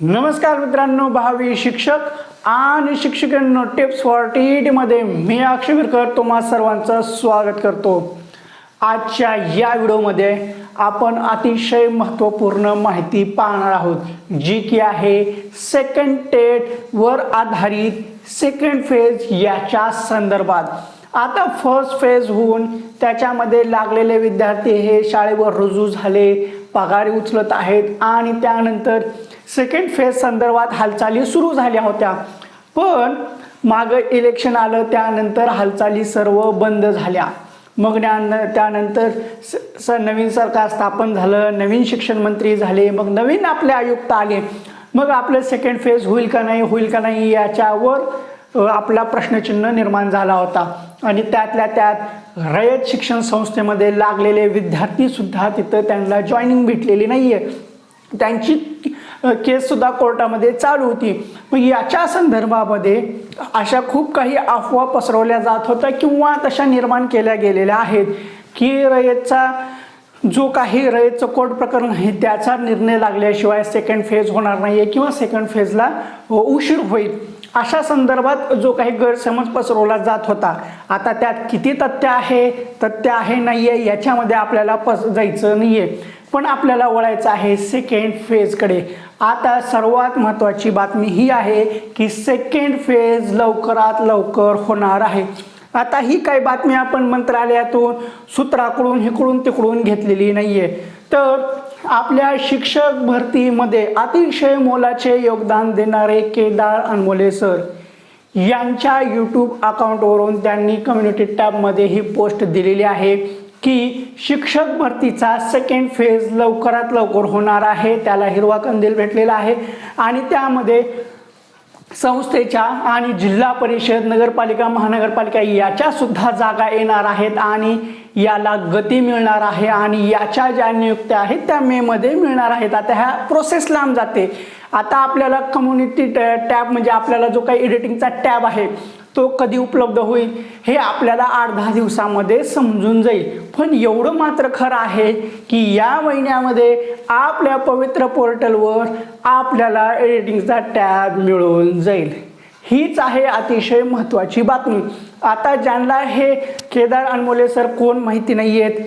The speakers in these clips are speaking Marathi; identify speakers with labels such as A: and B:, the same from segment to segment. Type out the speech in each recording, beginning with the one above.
A: नमस्कार मित्रांनो भावी शिक्षक आणि शिक्षकांनो टिप्स फॉर टी मध्ये मी अक्षय विरकर तुम्हा सर्वांचं स्वागत करतो. आजच्या या व्हिडिओमध्ये आपण अतिशय महत्त्वपूर्ण माहिती पाहणार आहोत जी की आहे सेकंड टेट वर आधारित सेकंड फेज याच्या संदर्भात. आता फर्स्ट फेज होऊन त्याच्यामध्ये लागलेले विद्यार्थी हे शाळेवर रुजू झाले पगारी उचलत आहेत आणि त्यानंतर सेकंड फेज संदर्भात हालचाली सुरू झाल्या होत्या. पण मागं इलेक्शन आलं त्यानंतर हालचाली सर्व बंद झाल्या. मग त्यानंतर स स नवीन सरकार स्थापन झालं नवीन शिक्षण मंत्री झाले मग नवीन आपले आयुक्त आले. मग आपलं सेकंड फेज होईल का नाही होईल का नाही याच्यावर आपला प्रश्नचिन्ह निर्माण झाला होता. आणि त्यातल्या त्यात रयत शिक्षण संस्थेमध्ये लागलेले विद्यार्थीसुद्धा तिथं त्यांना जॉईनिंग भेटलेली नाही आहे त्यांची केससुद्धा कोर्टामध्ये चालू होती. मग याच्या संदर्भामध्ये अशा खूप काही अफवा पसरवल्या जात होत्या किंवा तशा निर्माण केल्या गेलेल्या आहेत की रयतचा जो काही रयतचं कोर्ट प्रकरण आहे त्याचा निर्णय लागल्याशिवाय सेकंड फेज होणार नाही आहे किंवा सेकंड फेजला उशीर होईल. अशा संदर्भात जो काही गैरसमज पसरवला जात होता आता त्यात किती तथ्य आहे तथ्य आहे नाही आहे याच्यामध्ये आपल्याला पस जायचं नाही आहे पण आपल्याला वळायचं आहे सेकंड फेजकडे आता सर्वात महत्त्वाची बातमी ही आहे की सेकंड फेज लवकरात लवकर होणार आहे. आता ही काही बातमी आपण मंत्रालयातून सूत्राकडून इकडून तिकडून घेतलेली नाही आहे तर आपल्या शिक्षक भरतीमध्ये अतिशय मोलाचे योगदान देणारे केदार अनमोले सर यांच्या यूट्यूब अकाउंटवरून त्यांनी कम्युनिटी टॅबमध्ये ही पोस्ट दिलेली आहे की शिक्षक भरतीचा सेकंड फेज लवकरात लवकर होणार आहे त्याला हिरवा कंदील भेटलेला आहे आणि त्यामध्ये संस्थेच्या आणि जिल्हा परिषद नगरपालिका महानगरपालिका याच्या सुद्धा जागा येणार आहेत आणि याला गती मिळणार आहे आणि याच्या ज्या नियुक्त्या आहेत त्या मेमध्ये मिळणार आहेत. आता ह्या प्रोसेस लांब जाते. आता आपल्याला कम्युनिटी टॅब म्हणजे आपल्याला जो काही एडिटिंगचा टॅब आहे तो कधी उपलब्ध होईल हे आपल्याला आठ दहा दिवसामध्ये समजून जाईल. पण एवढं मात्र खरं आहे की या महिन्यामध्ये आपल्या पवित्र पोर्टलवर आपल्याला एडिटिंगचा टॅब मिळून जाईल. हीच आहे अतिशय महत्त्वाची बातमी. आता ज्यांना हे केदार अनमोले सर कोण माहिती नाही आहेत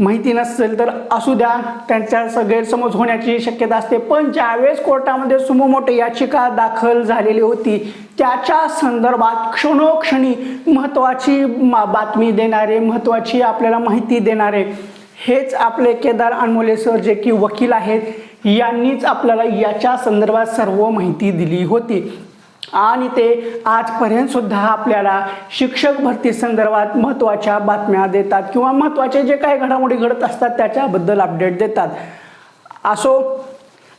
A: माहिती नसेल तर असू द्या त्यांच्या गैरसमज होण्याची शक्यता असते. पण ज्यावेळेस कोर्टामध्ये सुमोमोटो याचिका दाखल झालेली होती त्याच्या संदर्भात क्षणोक्षणी महत्त्वाची मा- बातमी देणारे महत्त्वाची आपल्याला माहिती देणारे हेच आपले केदार अनमोले सर जे की वकील आहेत यांनीच आपल्याला याच्या संदर्भात सर्व माहिती दिली होती. आणि ते आजपर्यंत सुद्धा आपल्याला शिक्षक भरती संदर्भात महत्त्वाच्या बातम्या देतात किंवा महत्त्वाचे जे काही घडामोडी घडत असतात त्याच्याबद्दल अपडेट देतात. असो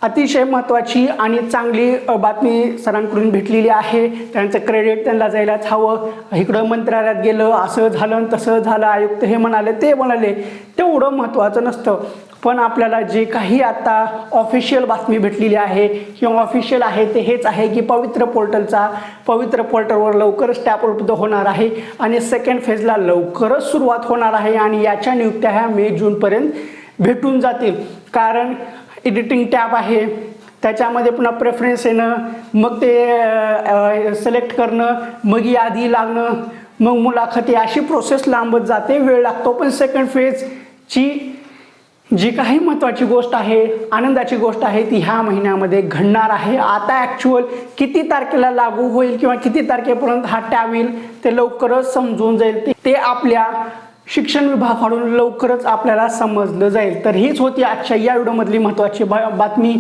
A: अतिशय महत्त्वाची आणि चांगली बातमी सरांकडून भेटलेली आहे. त्यांचं क्रेडिट त्यांना जायलाच हवं. इकडं मंत्रालयात गेलं असं झालं आणि तसं झालं आयुक्त हे म्हणाले ते म्हणाले तेवढं महत्त्वाचं नसतं. पण आपल्याला जे काही आता ऑफिशियल बातमी भेटलेली आहे किंवा ऑफिशियल आहे ते हेच आहे की पवित्र पोर्टलचा पवित्र पोर्टलवर लवकरच टॅप उपलब्ध होणार आहे आणि सेकंड फेजला लवकरच सुरुवात होणार आहे आणि याच्या नियुक्त्या ह्या मे जूनपर्यंत भेटून जातील. कारण एडिटिंग टॅप आहे त्याच्यामध्ये पुन्हा प्रेफरन्स येणं मग ते सिलेक्ट करणं मग यादी लागणं मग मुलाखती अशी प्रोसेस लांबत जाते वेळ लागतो. पण सेकंड फेजची जी काही महत्त्वाची गोष्ट आहे आनंदाची गोष्ट आहे ती ह्या महिन्यामध्ये घडणार आहे. आता ॲक्च्युअल किती तारखेला लागू होईल किंवा किती तारखेपर्यंत हा टॅब येईल ते लवकरच समजून जाईल. ते- आपल्या शिक्षण विभागाकडून लवकरच आपल्याला समजलं जाईल. तर हीच होती आजच्या या व्हिडिओमधली महत्त्वाची बातमी.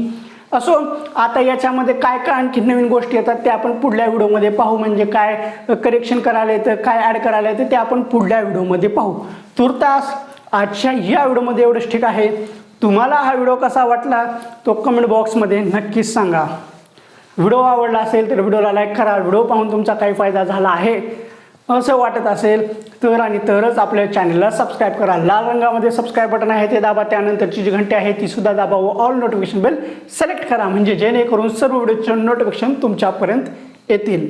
A: असो आता याच्यामध्ये काय काय आणखी नवीन गोष्टी येतात ते आपण पुढल्या व्हिडिओमध्ये पाहू. म्हणजे काय करेक्शन करायला येतं काय ॲड करायला येतं ते आपण पुढल्या व्हिडिओमध्ये पाहू. तुर्तास आजच्या या व्हिडिओमध्ये एवढंच ठीक आहे. तुम्हाला हा व्हिडिओ कसा वाटला तो कमेंट बॉक्समध्ये नक्कीच सांगा. व्हिडिओ आवडला असेल तर व्हिडिओला लाईक करा. व्हिडिओ पाहून तुमचा काही फायदा झाला आहे असं वाटत असेल तर आणि तरच आपल्या चॅनलला सबस्क्राईब करा. लाल रंगामध्ये सबस्क्राईब बटन आहे ते दाबा. त्यानंतरची जी घंटी आहे ती सुद्धा दाबा व ऑल नोटिफिकेशन बेल सिलेक्ट करा. म्हणजे जेणेकरून सर्व व्हिडिओचे नोटिफिकेशन तुमच्यापर्यंत येतील.